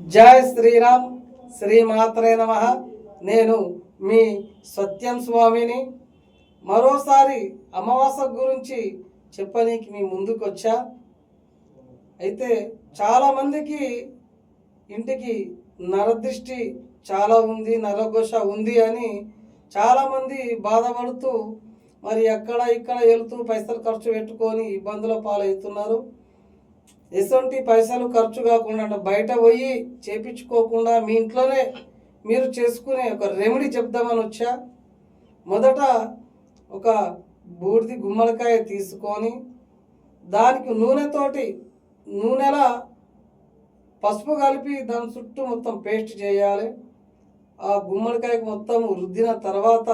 జయ శ్రీరామ్. శ్రీమాత్రే నమ. నేను మీ సత్యం స్వామిని. మరోసారి అమావాస గురించి చెప్పనీకి మీ ముందుకు వచ్చా అయితే చాలామందికి ఇంటికి నరదృష్టి చాలా ఉంది నరఘోష ఉంది అని చాలామంది బాధపడుతూ మరి అక్కడ ఇక్కడ వెళ్తూ పైసలు ఖర్చు పెట్టుకొని ఇబ్బందుల పాలవుతున్నారు. ఎటువంటి పైసలు ఖర్చు కాకుండా అంటే బయట పోయి చేపించుకోకుండా మీ ఇంట్లోనే మీరు చేసుకునే ఒక రెమెడీ చెప్దామని వచ్చా. మొదట ఒక బూడిది గుమ్మడికాయ తీసుకొని దానికి నూనెతోటి నూనెల పసుపు కలిపి దాని చుట్టూ మొత్తం పేస్ట్ చేయాలి. ఆ గుమ్మడికాయకు మొత్తం రుద్దిన తర్వాత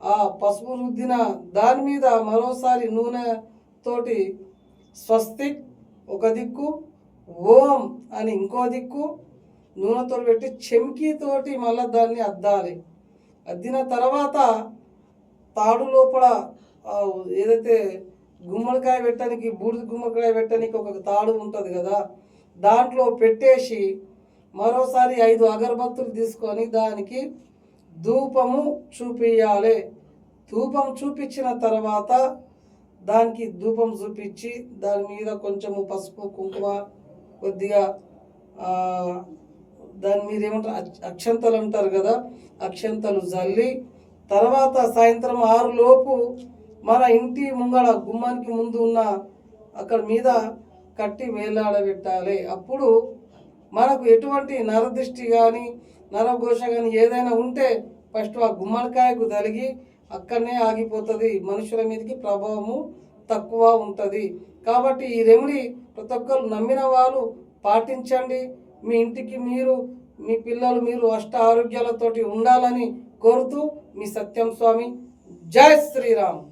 ఆ పసుపు రుద్దిన దాని మీద మరోసారి నూనె తోటి స్వస్తిక్ ఒక దిక్కు ఓం అని ఇంకో దిక్కు నూనెతో పెట్టి చెంకీతోటి మళ్ళీ దాన్ని అద్దాలి. అద్దిన తర్వాత తాడు లోపల ఏదైతే గుమ్మడికాయ పెట్టడానికి బూడిద గుమ్మడికాయ పెట్టడానికి ఒక తాడు ఉంటుంది కదా దాంట్లో పెట్టేసి మరోసారి ఐదు అగరబత్తులు తీసుకొని దానికి ధూపము చూపియాలి ధూపం చూపించిన తర్వాత దానికి ధూపం చూపించి దాని మీద కొంచెము పసుపు కుంకుమ కొద్దిగా దాని మీద ఏమంటారు? అక్ష- అక్షంతలు అంటారు కదా అక్షంతలు జల్లి తర్వాత సాయంత్రం ఆరులోపు మన ఇంటి ముంగడ గుమ్మానికి ముందు ఉన్న అక్కడ మీద కట్టి వేలాడబెట్టాలి. అప్పుడు మనకు ఎటువంటి నరదృష్టి కానీ నరఘోష కానీ ఏదైనా ఉంటే ఫస్ట్ ఆ గుమ్మడికాయకు తలిగి అక్కడనే ఆగిపోతుంది. మనుషుల మీదకి ప్రభావము తక్కువ ఉంటుంది. కాబట్టి ఈ రెమెడీ ప్రతి ఒక్కరు నమ్మిన వాళ్ళు పాటించండి. మీ ఇంటికి మీరు మీ పిల్లలు మీరు అష్ట ఆరోగ్యాలతోటి ఉండాలని కోరుతూ మీ సత్యం స్వామి. జై శ్రీరామ్.